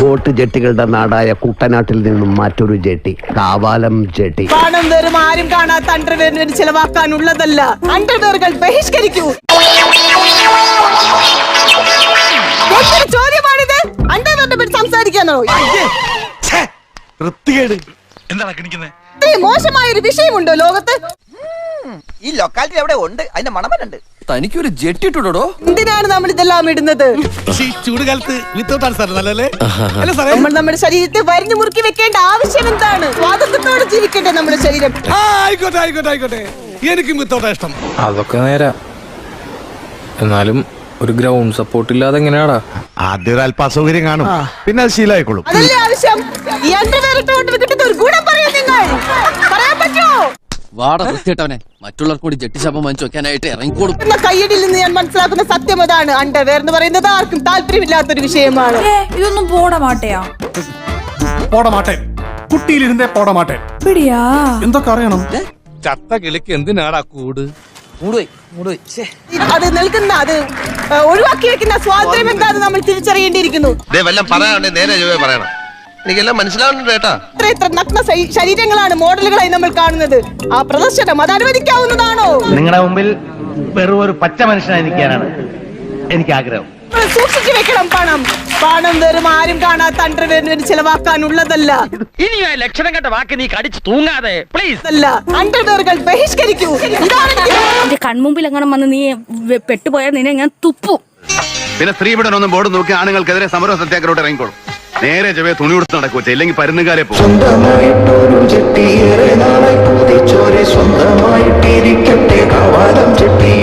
Boat ജെട്ടികളുടെ നാടായ കുട്ടനാട്ടിൽ നിന്നും മറ്റൊരു ജെട്ടി കാവാലം ജെട്ടി. പണം വെറും ആരും കാണാത്ത അണ്ടർവെയറിന് ചിലവാക്കാനുള്ളതല്ല. അണ്ടർവെയറുകൾ ബഹിഷ്കരിക്കൂ. ചോദ്യമാണിത്? അണ്ടർവെയറിനെ പറ്റി സംസാരിക്കാനോ? മോശമായ ഒരു വിഷയമുണ്ടോ ലോകത്ത്? ഈ ലൊക്കാലിറ്റി എവിടെ ഉണ്ട് അതിന്റെ മണമനുണ്ട്. തനിക്കൊരു ജെട്ടിട്ടുണ്ടോ ഇട്ടുടോ എന്തിനാണ് നമ്മൾ ഇതെല്ലാം ഇടുന്നത് ചൂടുകാലത്ത് വിത്തൗട്ട് ആണ് സാർ നല്ലല്ലേ അല്ല സാറേ. നമ്മൾ നമ്മുടെ ശരീരത്തെ വരിഞ്ഞു മുറുക്കി വെക്കേണ്ട ആവശ്യം എന്താണ്? സ്വാതന്ത്ര്യത്തോടെ ജീവിക്കട്ടെ നമ്മുടെ ശരീരം. ആ ആയിക്കോട്ടെ ആയിക്കോട്ടെ ആയിക്കോട്ടെ. എനിക്കും വിത്തൗട്ടാ ഇഷ്ടം. അതൊക്കെ നേരാ. എന്നാലും ഒരു ഗ്രൗണ്ട് സപ്പോർട്ട് ഇല്ലാതെ എങ്ങനെയാടാ? ആദ്യം ഒരു അല്പ അസൗകര്യം കാണും പിന്നെ അത് ശീലമായിക്കോളും. അതല്ലേ ആവശ്യം? ഈ അണ്ടർവെയർ ഇട്ടുകൊണ്ട് കിട്ടുന്ന ഒരു ഗുണം പറയൂ. വാട വൃത്തിയിട്ടവനെ മറ്റുള്ളവർ കൂടി ജെട്ടി ശാപം വാങ്ങിച്ചു വെക്കാനായിട്ട് ഇറങ്ങിക്കോളും. എന്ന കയ്യടിയിൽ നിന്ന് ഞാൻ മനസ്സിലാക്കുന്ന സത്യം അതാണ് അണ്ടർവെയർ എന്ന് പറയുന്നത് ആർക്കും താല്പര്യമില്ലാത്തൊരു വിഷയമാണ്. ഇതൊന്നും പോടമാട്ടയാ? പോടമാട്ടെ. കുട്ടിയിലിരുന്നേ പോടമാട്ടെ. പിടിയാ എന്തൊക്കെ അറിയണം? ചത്ത കിളിക്ക് എന്തിനാടാ കൂട്. അത് നിൽക്കുന്ന അത് ഒഴിവാക്കി വെക്കുന്ന സ്വാതന്ത്ര്യം എന്താണെന്ന് നമ്മൾ തിരിച്ചറിയേണ്ടിയിരിക്കുന്നു. നേരെ പറയണം. എനിക്കെല്ലാം മനസ്സിലാവുന്നുണ്ട് കേട്ടാ നഗ്ന ശരീ- ശരീരങ്ങളാണ് മോഡലുകളായി നമ്മൾ കാണുന്നത്. ആ പ്രദർശനം അത് അനുവദിക്കാവുന്നതാണോ? നിങ്ങളുടെ മുമ്പിൽ വെറും ഒരു പച്ച മനുഷ്യനായിരിക്കാനാണ് എനിക്ക് ആഗ്രഹം. നമ്മൾ സൂക്ഷിച്ചു വെക്കണം പണം. പണം വെറും ആരും കാണാത്ത അണ്ടർവെയറിന് ചിലവാക്കാനുള്ളതല്ല. ഇനി ആ ലക്ഷണം കണ്ട വാക്ക് നീ കടിച്ചു തൂങ്ങാതെ. പ്ലീസ് അല്ല അണ്ടർവെയറുകൾ ബഹിഷ്കരിക്കൂ. ഇതാണ് എനിക്ക് എന്റെ കൺമുമ്പിൽ അങ്ങനെ വന്ന് നീ വെ- പെട്ടുപോയാൽ നിന്നെ ഞാൻ തുപ്പും. പിന്നെ സ്ത്രീ ഒന്നും ബോർഡ് നോക്കി ആണുങ്ങൾക്കെതിരെ സമര സത്യാഗ്രഹോട്ട് ഇറങ്ങിക്കോളും. നേരെ ചെവേ തുണി കൊടുത്ത് നടക്കൂച്ച ഇല്ലെങ്കിൽ പരുന്നുകാരെ പോകും. നാളെ